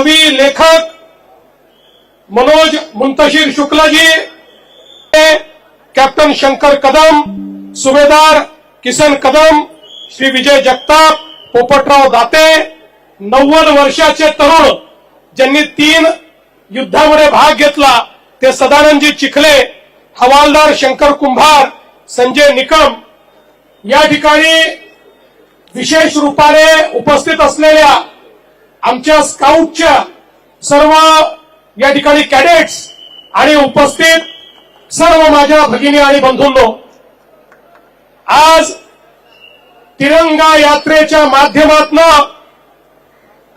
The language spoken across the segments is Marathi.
कवी लेखक मनोज मुंतशीर शुक्लाजी कॅप्टन शंकर कदम सुभेदार किसन कदम श्री विजय जगताप पोपटराव दाते नव्वद वर्षाचे तरुण ज्यांनी तीन युद्धामध्ये भाग घेतला ते सदानंदजी चिखले हवालदार शंकर कुंभार संजय निकम या ठिकाणी विशेष रूपाने उपस्थित असलेल्या आमच्या स्काउटच्या सर्व या ठिकाणी कॅडेट्स आणि उपस्थित सर्व माझ्या भगिनी आणि बंधूंनो आज तिरंगा यात्रेच्या माध्यमातून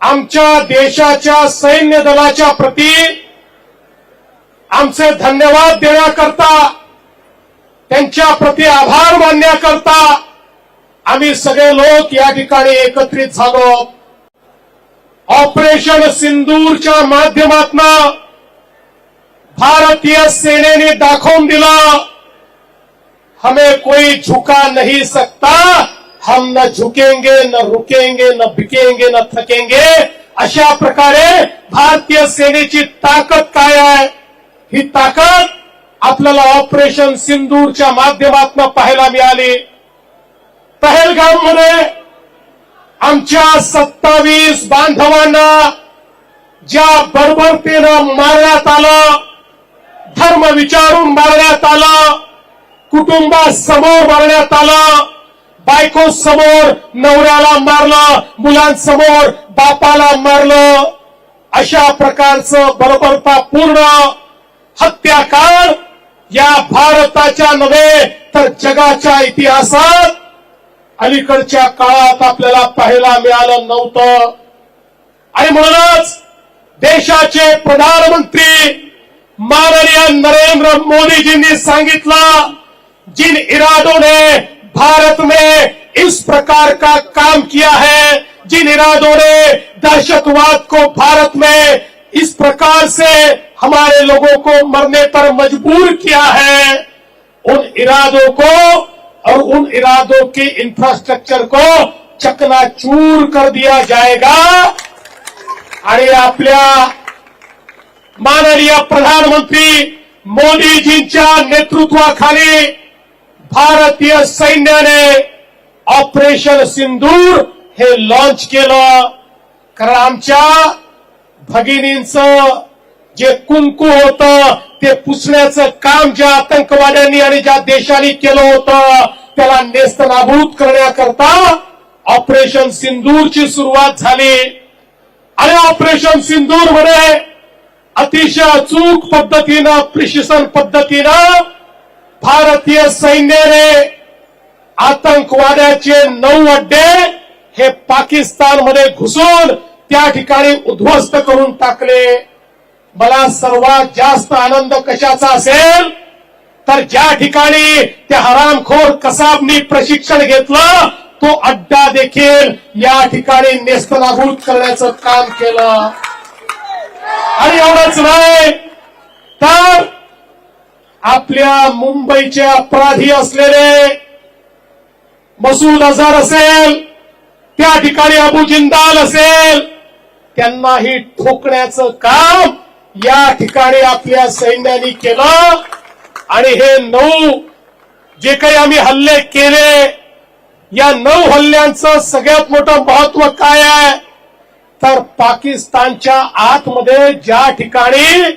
आमच्या देशाच्या सैन्य दलाच्या प्रती आमचे धन्यवाद देण्याकरता त्यांच्या प्रती आभार मानण्याकरता आम्ही सगळे लोक या ठिकाणी एकत्रित झालो. ऑपरेशन सिंदूरच्या माध्यमातून भारतीय सेनेने दाखवून दिलं हमें कोई झुका नहीं सकता हम न झुकेंगे न रुकेंगे न बिकेंगे न थकेंगे. अशा प्रकारे भारतीय सेनेची ताकद काय आहे? ही ताकद आपल्याला ऑपरेशन सिंदूरच्या माध्यमातून पाहायला मिळाली. पहलगाममध्ये आमच्या सत्तावीस बांधवांना ज्या बर्बरतेनं मारण्यात आलं धर्म विचारून मारण्यात आलं कुटुंबासमोर मारण्यात आलं बायको समोर नवऱ्याला मारलं मुलांसमोर बापाला मारलं अशा प्रकारचं बर्बरतापूर्ण हत्याकांड या भारताच्या नव्हे तर जगाच्या इतिहासात अलीकडच्या काळात देशाचे प्रधानमंत्री माननीय नरेंद्र मोदीजींनी सांगितलं, जिन इरादों ने भारत में इस प्रकार का काम किया है, जिन इरादों ने दहशतवाद को भारत में इस प्रकार से हमारे लोगों को मरने पर मजबूर किया है, उन इरादों को और उन इरादों के इंफ्रास्ट्रक्चर को चकनाचूर कर दिया जाएगा। आणि आपल्या माननीय प्रधानमंत्री मोदीजींच्या नेतृत्वाखाली भारतीय सैन्याने ऑपरेशन सिंदूर हे लॉन्च केलं. कारण आमच्या भगिनींचं जे कुंकू होतं ते पुसण्याचं काम ज्या आतंकवाद्यांनी आणि ज्या देशांनी केलं होतं त्याला नेस्तनाभूत करण्याकरता ऑपरेशन सिंदूरची सुरुवात झाली. आणि ऑपरेशन सिंदूरमध्ये अतिशय अचूक पद्धतीनं प्रिशिसन पद्धतीनं भारतीय सैन्याने आतंकवाद्याचे नऊ अड्डे हे पाकिस्तानमध्ये घुसून त्या ठिकाणी उद्ध्वस्त करून टाकले. मला सर्वात जास्त आनंद कशाचा असेल? तर ज्या ठिकाणी त्या हरामखोर कसाबनी प्रशिक्षण घेतलं तो अड्डा देखील या ठिकाणी नेस्तनाभूत करण्याचं काम केलं. आणि एवढंच नाही तर आपल्या मुंबईचे अपराधी असलेले मसूद अझहर असेल त्या ठिकाणी अबू जिंदाल असेल त्यांनाही ठोकण्याचं काम या ठिकाणी आपल्या सैन्याने केलं आणि हे नऊ जे काही आम्ही हल्ले केले या नऊ हल्ल्यांचं सगळ्यात मोठं महत्त्व काय आहे? तर पाकिस्तानच्या आतमध्ये ज्या ठिकाणी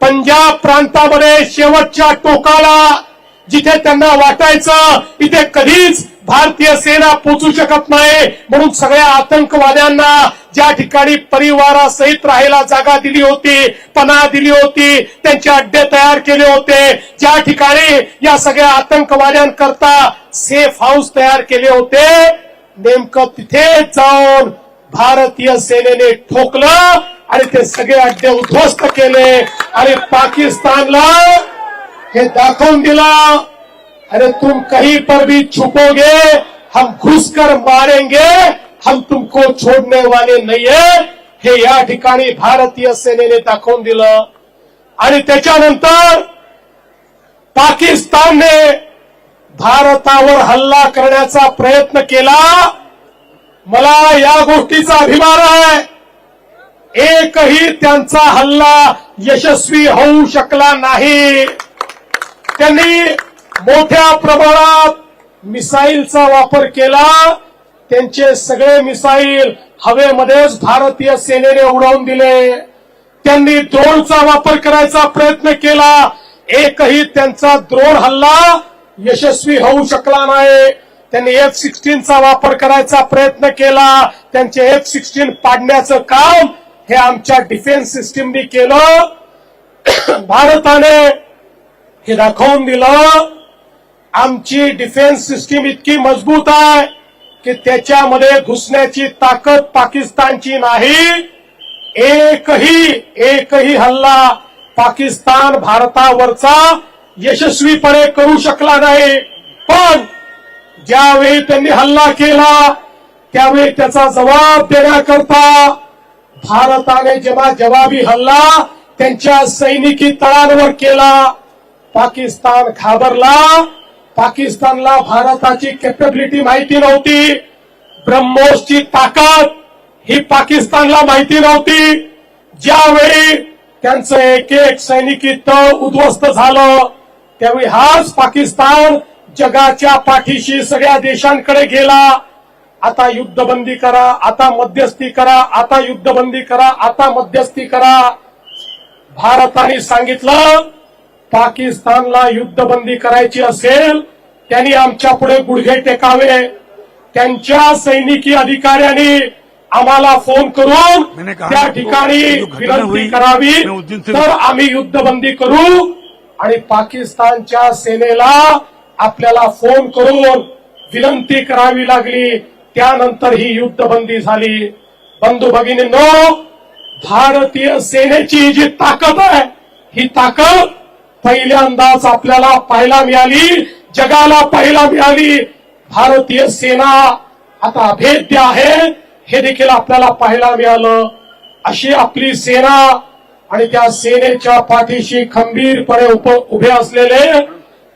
पंजाब प्रांतामध्ये शेवटच्या टोकाला जिथे त्यांना वाटायचं तिथे कधीच भारतीय सेना पोचू शकत नाही. म्हणून सगळ्या आतंकवाद्यांना ज्या ठिकाणी परिवारासहित राहायला जागा दिली होती पनाह दिली होती त्यांचे अड्डे तयार केले होते. ज्या ठिकाणी या सगळ्या आतंकवाद्यांकरता सेफ हाऊस तयार केले होते नेमकं तिथे जाऊन भारतीय सेनेने ठोकलं आणि ते सगळे अड्डे उद्ध्वस्त केले आणि पाकिस्तानला हे दाखवून दिलं. अरे तुम कहीं पर भी छुपोगे हम घुसकर मारेंगे हम तुमको छोडने वाले नहीं है। हे या ठिकाणी भारतीय सेनेने दाखवून दिलं? आणि त्याच्यानंतर पाकिस्तानने भारतावर हल्ला करण्याचा प्रयत्न केला। मला या गोष्टीचा अभिमान आहे। एकही त्यांचा हल्ला यशस्वी होऊ शकला नाही. त्यांनी मोठ्या प्रमाणात मिसाईलचा वापर केला. त्यांचे सगळे मिसाईल हवेमध्येच भारतीय सेनेने उडवून दिले. त्यांनी ड्रोनचा वापर करायचा प्रयत्न केला. एकही त्यांचा द्रोण हल्ला यशस्वी होऊ शकला नाही. त्यांनी एफ सिक्स्टीनचा वापर करायचा प्रयत्न केला. त्यांचे एफ सिक्स्टीन पाडण्याचं काम हे आमच्या डिफेन्स सिस्टीमने केलं. भारताने हे दाखवून दिलं. आमची डिफेन्स सिस्टीम इतकी मजबूत आहे की त्याच्यामध्ये घुसण्याची ताकद पाकिस्तानची नाही. एकही एकही हल्ला पाकिस्तान भारतावरचा यशस्वीपणे करू शकला नाही. पण ज्यावेळी त्यांनी हल्ला केला त्यावेळी त्याचा जबाब देण्याकरता भारताने जेव्हा जवाबी हल्ला त्यांच्या सैनिकी तळांवर केला पाकिस्तान घाबरला पाकिस्तानला भारताची कॅपेबिलिटी माहिती नव्हती. ब्रह्मोसची ताकद ही पाकिस्तानला माहिती नव्हती. ज्यावेळी त्यांचं एक एक सैनिकी तळ उद्ध्वस्त झालं त्यावेळी हाच पाकिस्तान जगाच्या पाठीशी सगळ्या देशांकडे गेला. आता युद्धबंदी करा आता मध्यस्थी करा आता युद्धबंदी करा आता मध्यस्थी करा. भारताने सांगितलं पाकिस्तानला युद्धबंदी करायची असेल त्यांनी आमच्या पुढे गुडघे टेकावे. त्यांच्या सैनिकी अधिकाऱ्यांनी आम्हाला फोन करून त्या ठिकाणी विनंती करावी तर आम्ही युद्धबंदी करू आणि पाकिस्तानच्या सेनेला आपल्याला फोन करून विनंती करावी लागली. त्यानंतर ही युद्धबंदी झाली. बंधू भगिनींनो भारतीय सेनेची जी ताकद आहे ही ताकद पहिल्यांदाच आपल्याला पाहायला मिळाली. जगाला पाहायला मिळाली. भारतीय सेना आता अभेद्य आहे. हे देखील आपल्याला पाहायला मिळालं. अशी आपली सेना आणि त्या सेनेच्या पाठीशी खंबीरपणे उभे असलेले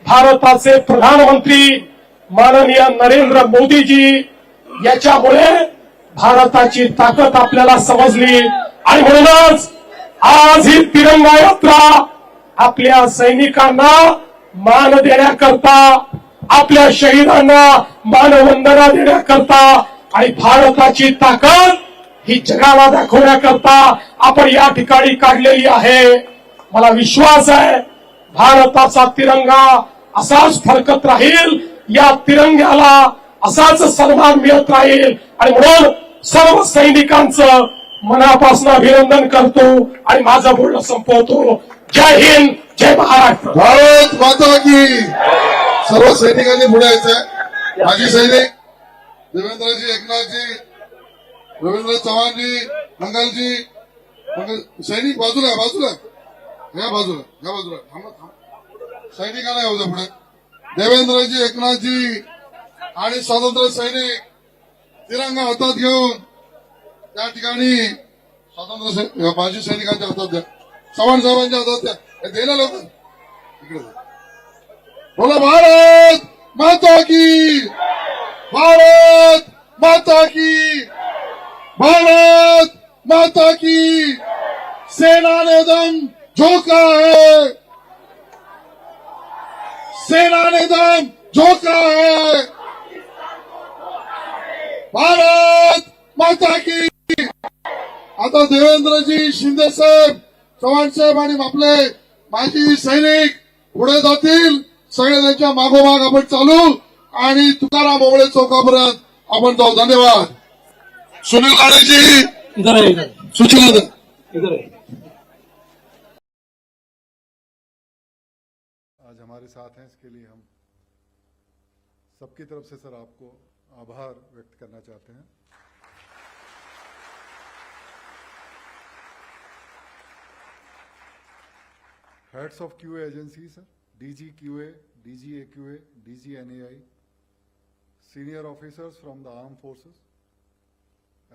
भारताचे प्रधानमंत्री माननीय नरेंद्र मोदीजी याच्यामुळे भारताची ताकद आपल्याला समजली. आणि म्हणूनच आज ही तिरंगा यात्रा आपल्या सैनिकांना मान देण्याकरता आपल्या शहीदांना मानवंदना देण्याकरता आणि भारताची ताकद ही जगाला दाखवण्याकरता आपण या ठिकाणी काढलेली आहे. मला विश्वास आहे भारताचा तिरंगा असाच फडकत राहील या तिरंग्याला असाच सन्मान मिळत राहील. आणि म्हणून सर्व सैनिकांचं मनापासून अभिनंदन करतो आणि माझं बोलणं संपवतो. जय हिंद जय महाराष्ट्र. भारत माता की. सर्व सैनिकांनी पुढे यायचंय. माजी सैनिक देवेंद्रजी एकनाथजी रवींद्र चव्हाणजी मंगलजी मंगल सैनिक बाजूला बाजूला. या बाजूला या बाजूला. सैनिकांना येऊ द्या पुढे. देवेंद्रजी एकनाथजी आणि स्वातंत्र्य सैनिक तिरंगा हातात घेऊन त्या ठिकाणी स्वातंत्र्य माजी सैनिकांच्या हातात द्या. चव्हाण साहेबांच्या हातात द्या. हे लोक इकडे बोला भारत माता की. भारत माता की. भारत माता की. सेना ने दम झोंका है. सेना ने दम झोंका है. भारत माता की. आता देवेंद्रजी शिंदे साहेब चव्हाण साहेब आणि आपले माजी सैनिक पुढे जातील. सगळे त्यांच्या मागोमाग आपण चालू आणि तुकाराम ओबळे चौकापर्यंत आपण जाऊ. धन्यवाद. सुनील आहे, सूचना. आज हमारे साथ हैं इसके लिए हम सबकी तरफ से सर आपको आभार व्यक्त करना चाहते हैं। heads of QA agencies, sir, DG QA, DG DG NAI, senior officers from the armed forces,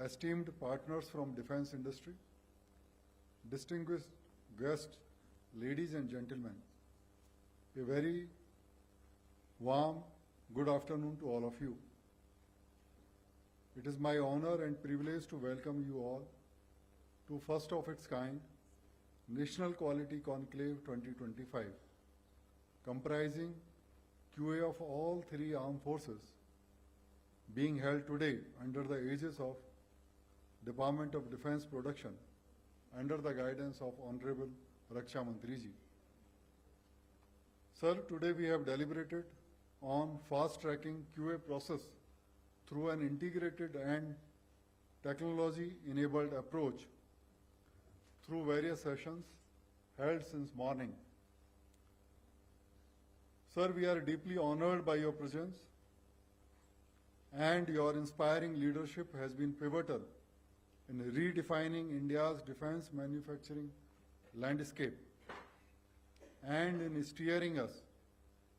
esteemed partners from defense industry, distinguished guests, ladies and gentlemen, a very warm good afternoon to all of you. It is my honor and privilege to welcome you all to first of its kind National Quality Conclave 2025, comprising QA of all three armed forces, being held today under the aegis of Department of Defense Production under the guidance of Honorable Raksha Mantri ji. Sir, today we have deliberated on fast-tracking QA process through an integrated and technology-enabled approach through various sessions held since morning. Sir, we are deeply honored by your presence and your inspiring leadership has been pivotal in redefining India's defense manufacturing landscape and in steering us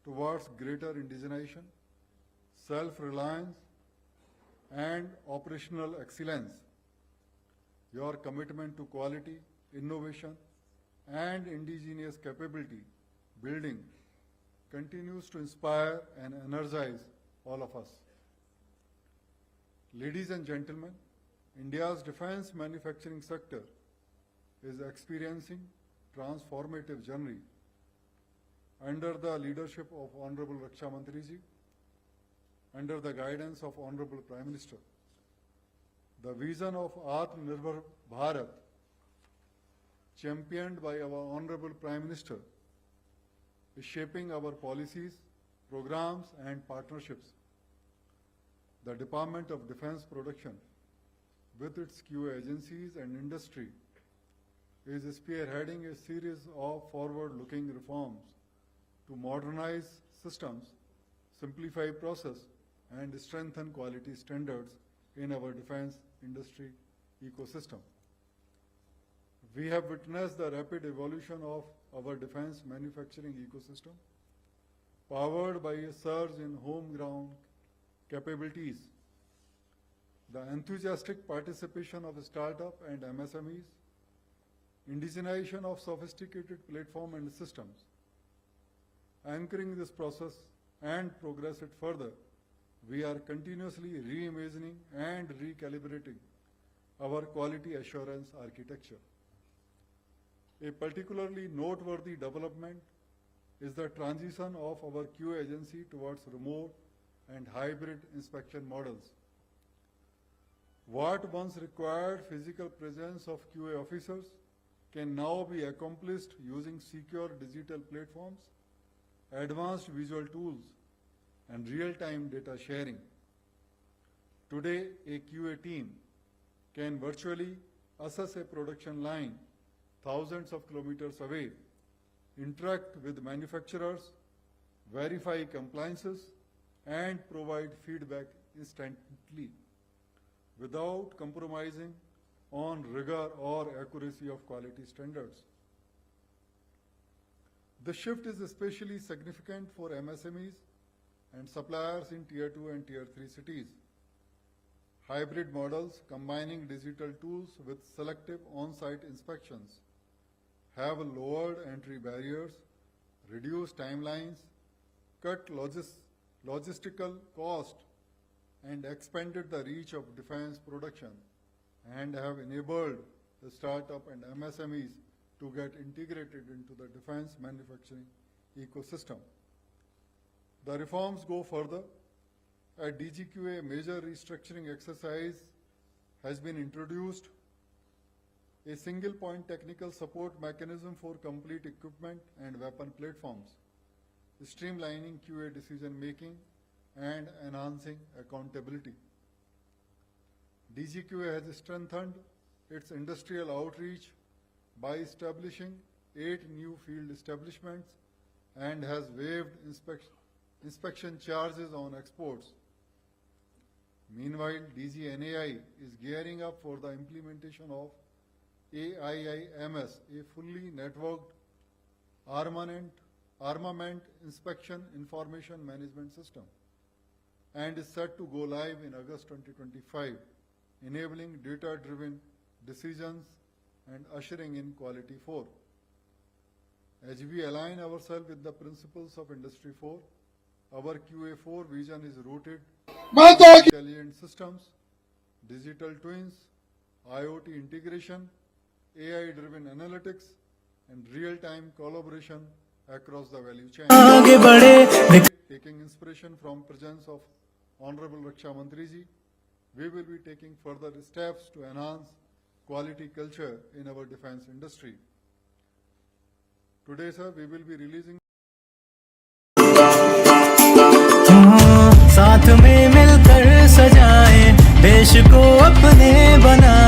towards greater indigenization, self-reliance, and operational excellence. Your commitment to quality, innovation, and indigenous capability building continues to inspire and energize all of us. Ladies and gentlemen, India's defense manufacturing sector is experiencing transformative journey under the leadership of Honorable Raksha Mantri ji, under the guidance of Honorable Prime Minister. The vision of Atmanirbhar Bharat, championed by our Honorable Prime Minister, is shaping our policies, programs, and partnerships. The Department of Defense Production, with its QA agencies and industry, is spearheading a series of forward-looking reforms to modernize systems, simplify process, and strengthen quality standards in our defense industry ecosystem. We have witnessed the rapid evolution of our defense manufacturing ecosystem, powered by a surge in home-ground capabilities, the enthusiastic participation of startup and MSMEs, indigenization of sophisticated platform and systems. Anchoring this process and progress it further, we are continuously reimagining and recalibrating our quality assurance architecture. A particularly noteworthy development is the transition of our QA agency towards remote and hybrid inspection models. What once required physical presence of QA officers can now be accomplished using secure digital platforms, advanced visual tools, and real-time data sharing. Today, a QA team can virtually assess a production line thousands of kilometers away, interact with manufacturers, verify compliances, and provide feedback instantly without compromising on rigor or accuracy of quality standards. The shift is especially significant for MSMEs and suppliers in Tier 2 and Tier 3 cities. Hybrid models combining digital tools with selective on-site inspections have lowered entry barriers, reduced timelines, cut logis- logistical cost, and expanded the reach of defense production, and have enabled the startup and MSMEs to get integrated into the defense manufacturing ecosystem. The reforms go further. At DGQA, major restructuring exercise has been introduced a single point technical support mechanism for complete equipment and weapon platforms, streamlining QA decision making and enhancing accountability. DGQA has strengthened its industrial outreach by establishing eight new field establishments and has waived inspection, inspection charges on exports. Meanwhile, DGNAI is gearing up for the implementation of AIIMS, a fully networked armament, armament inspection information management system, and is set to go live in August 2025, enabling data-driven decisions and ushering in Quality 4. As we align ourselves with the principles of Industry 4, our QA4 vision is rooted in intelligent systems, digital twins, IoT integration, AI-driven analytics, and real-time collaboration across the value chain. आगे बढ़े Taking inspiration from presence of Honorable Raksha Mantri ji, we will be taking further steps to enhance quality culture in our defense industry. Today, sir, we will be releasing साथ में मिलकर सजाएं देश को अपने बनाएं